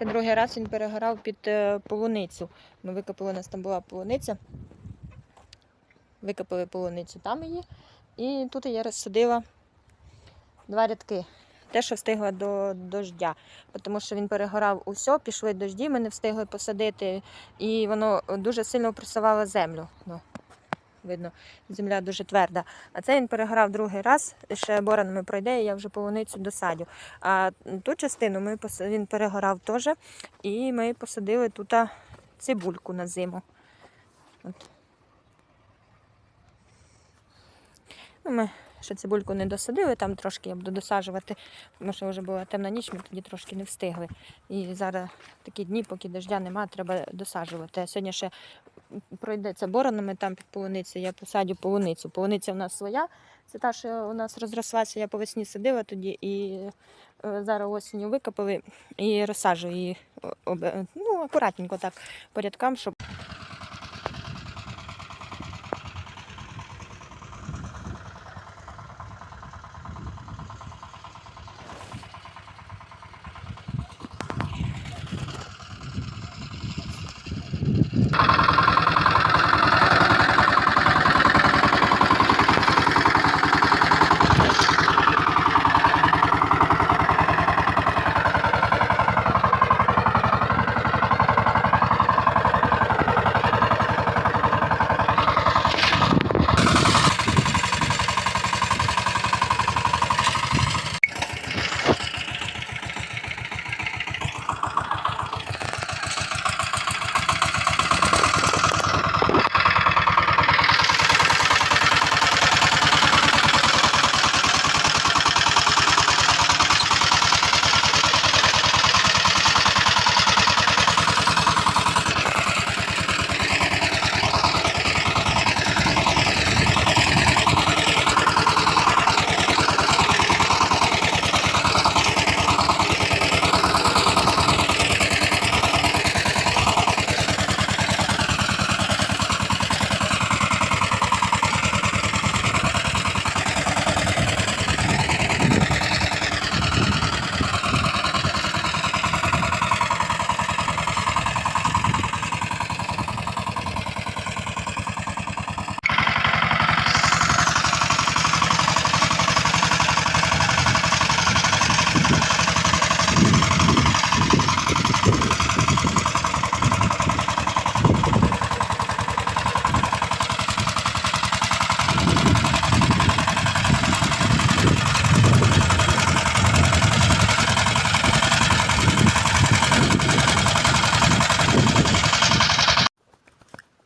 Це другий раз він перегорав під е, полуницю. Ми викопали, у нас там була полуниця. Викопали полуницю, там її. І тут я розсадила два рядки. Те, що встигла до дождя, тому що він перегорав усе, пішли дожді, ми не встигли посадити, і воно дуже сильно пресувало землю. Ну, видно, земля дуже тверда. А це він перегорав другий раз, ще боронами пройде, і я вже полуницю досадю. А ту частину ми він перегорав теж, і ми посадили тут цибульку на зиму. От. Ну, ми ще цибульку не досадили, там трошки я буду досаджувати, тому що вже була темна ніч, ми тоді трошки не встигли. І зараз такі дні, поки дождя немає, треба досаджувати. Сьогодні ще пройдеться боронами там під полуницею, я посадю полуницю. Полуниця в нас своя, це та, що у нас розрослася, я по весні садила тоді і е, зараз осінню викопали і розсаджую її ну, акуратненько так порядкам, щоб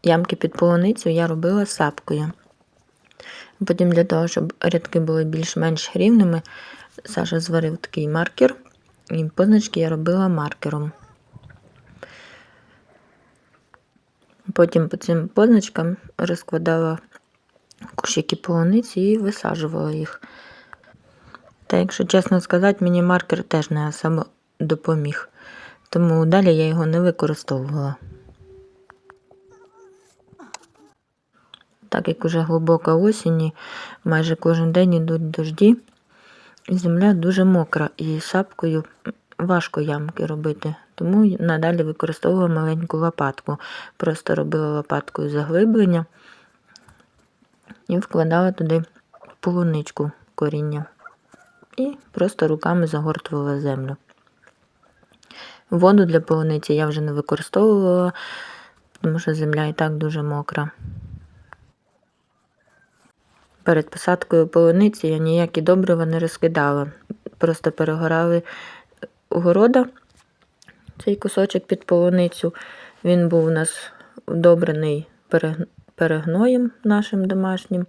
Ямки під полуницю я робила сапкою. Потім для того, щоб рядки були більш-менш рівними, Саша зварив такий маркер, і позначки я робила маркером. Потім по цим позначкам розкладала кущики полуниці і висаджувала їх. Та якщо чесно сказати, мені маркер теж не особо допоміг, тому далі я його не використовувала. Так як уже глибока осінь, майже кожен день йдуть дожді, земля дуже мокра, і сапкою важко ямки робити. Тому надалі використовувала маленьку лопатку. Просто робила лопаткою заглиблення і вкладала туди полуничку коріння. І просто руками загортувала землю. Воду для полуниці я вже не використовувала, тому що земля і так дуже мокра. Перед посадкою полуниці я ніякі добрива не розкидала. Просто перегорали города, цей кусочок під полуницю. Він був у нас удобрений перегноєм нашим домашнім.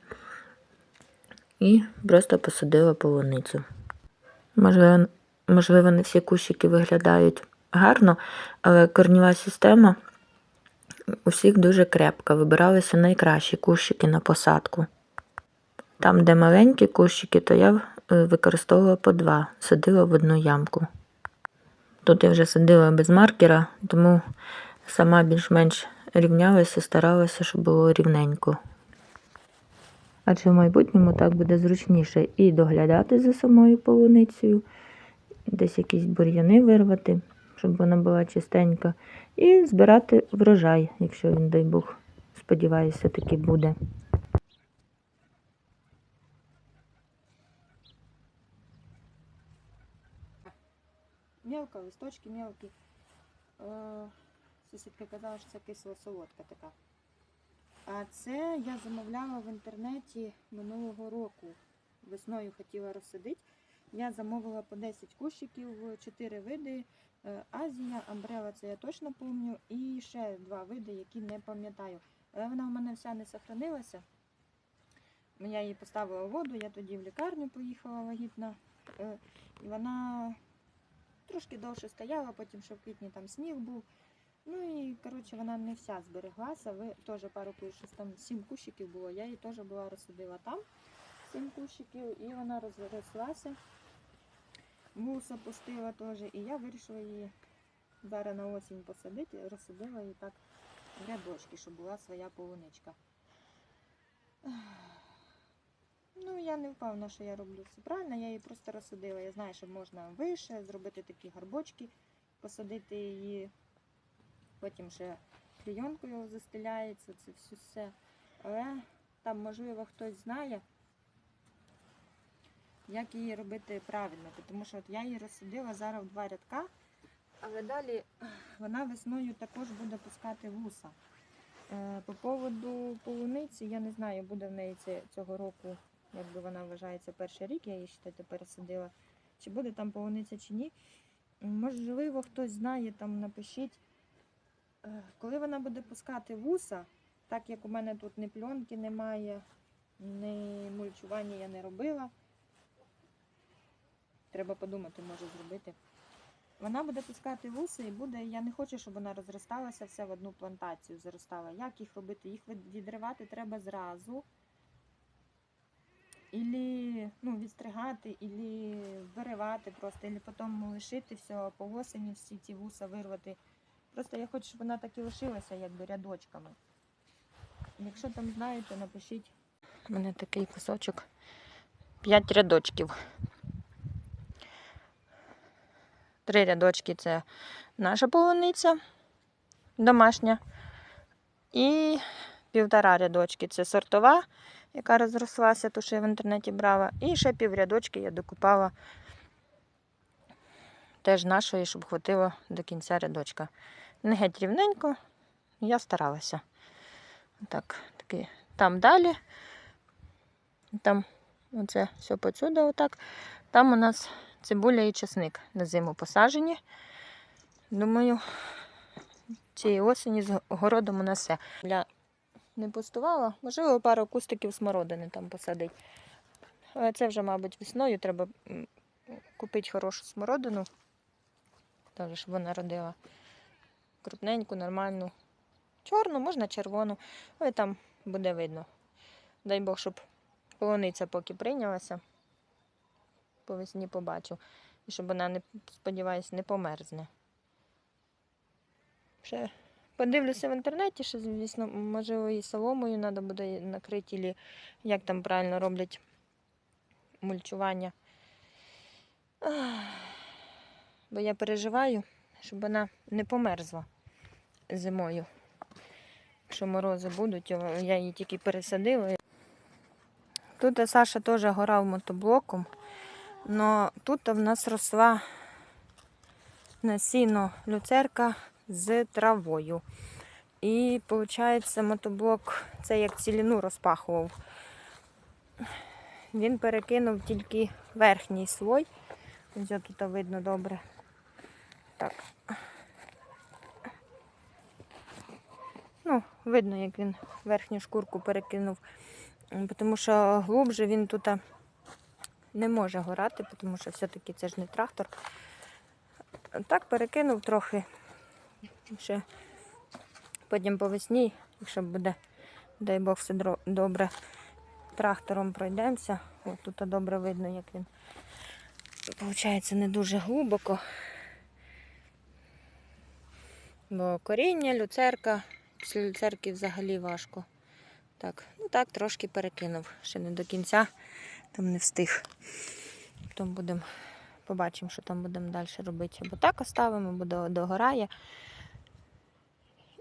І просто посадила полуницю. Можливо, можливо, не всі кущики виглядають гарно, але корнєва система у всіх дуже крепка. Вибиралися найкращі кущики на посадку. Там, де маленькі кущики, то я е, використовувала по два, садила в одну ямку. Тут я вже садила без маркера, тому сама більш-менш рівнялася, старалася, щоб було рівненько. Адже в майбутньому так буде зручніше і доглядати за самою полуницею, десь якісь бур'яни вирвати, щоб вона була чистенька. І збирати врожай, якщо він, дай Бог, сподіваюся, таки буде. Мелко, листочки мелкі. Е, Сусідка казала, що це кисло-солодка така. А це я замовляла в інтернеті минулого року. Весною хотіла розсадити. Я замовила по 10 кущиків, 4 види. Е, Азія, Амбрела, це я точно пам'ятаю, і ще два види, які не пам'ятаю. Але вона в мене вся не сохранилася. Я її поставила в воду, я тоді в лікарню поїхала вагітна. Е, І вона трошки довше стояла, потім ще в квітні там сніг був. Ну і коротше вона не вся збереглася. Ви теж пару кущів, там сім кущиків було. Я її теж була розсадила там сім кущиків, і вона розрослася. Муса пустила теж. І я вирішила її зараз на осінь посадити, розсадила її так в рядочки, щоб була своя полуничка. Ну, я не впевнена, що я роблю все правильно, я її просто розсадила. Я знаю, що можна вище, зробити такі гарбочки, посадити її, потім ще клійонкою застеляється, це все все. Але там, можливо, хтось знає, як її робити правильно. Тому що от я її розсадила зараз в два рядка, але далі вона весною також буде пускати вуса. Е, По поводу полуниці, я не знаю, буде в неї цього року якби вона вважається перший рік, я її считайте, пересадила. Чи буде там полуниця чи ні. Можливо, хтось знає, там напишіть. Е, Коли вона буде пускати вуса, так як у мене тут ні пленки немає, ні мульчування я не робила. Треба подумати, може зробити. Вона буде пускати вуса і буде. Я не хочу, щоб вона розросталася все в одну плантацію, заростала. Як їх робити? Їх відривати треба зразу. Ілі ну, відстригати, ілі виривати просто, ілі потім лишити все по осені, всі ці вуса вирвати. Просто я хочу, щоб вона так і лишилася, якби рядочками. Якщо там знаєте, напишіть. У мене такий кусочок. П'ять рядочків. Три рядочки це наша полуниця домашня. І півтора рядочки це сортова, яка розрослася, ту, що я в інтернеті брала. І ще піврядочки я докупала теж нашої, щоб хватило до кінця рядочка. Не геть рівненько, я старалася. Так, таки. Там далі. Там оце все посюди отак. Там у нас цибуля і чесник на зиму посаджені. Думаю, цієї осені з городом у нас все. Я не пустувала, можливо, пару кустиків смородини там посадить. Але це вже, мабуть, весною треба купити хорошу смородину, теж, щоб вона родила крупненьку, нормальну. Чорну, можна червону, але там буде видно. Дай Бог, щоб полуниця поки прийнялася. По весні побачу. І щоб вона, не, сподіваюсь, не померзне. Ще подивлюся в інтернеті, що, звісно, можливо, і соломою треба буде накрити, або як там правильно роблять мульчування. Бо я переживаю, щоб вона не померзла зимою. Якщо морози будуть, я її тільки пересадила. Тут Саша теж горав мотоблоком, але тут в нас росла насінно люцерка з травою. І виходить, мотоблок це як ціліну розпахував. Він перекинув тільки верхній слой. Ось тут видно добре. Так. Ну, видно, як він верхню шкурку перекинув. Тому що глубже він тут не може горати, тому що все-таки це ж не трактор. Так перекинув трохи. Ще потім по весні, якщо буде, дай Бог, все добре, трактором пройдемося. От тут добре видно, як він. Получається не дуже глибоко. Бо коріння, люцерка, після люцерки взагалі важко. Так, ну так, трошки перекинув. Ще не до кінця, там не встиг. Потім будемо Побачимо, що там будемо далі робити. Або так оставимо, до- догорає.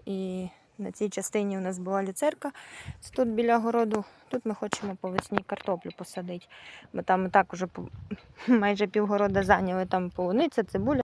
І на цій частині у нас була люцерка. Це тут біля городу. Тут ми хочемо по весні картоплю посадити. Бо там і так уже майже півгорода зайняли там полуниця, цибуля.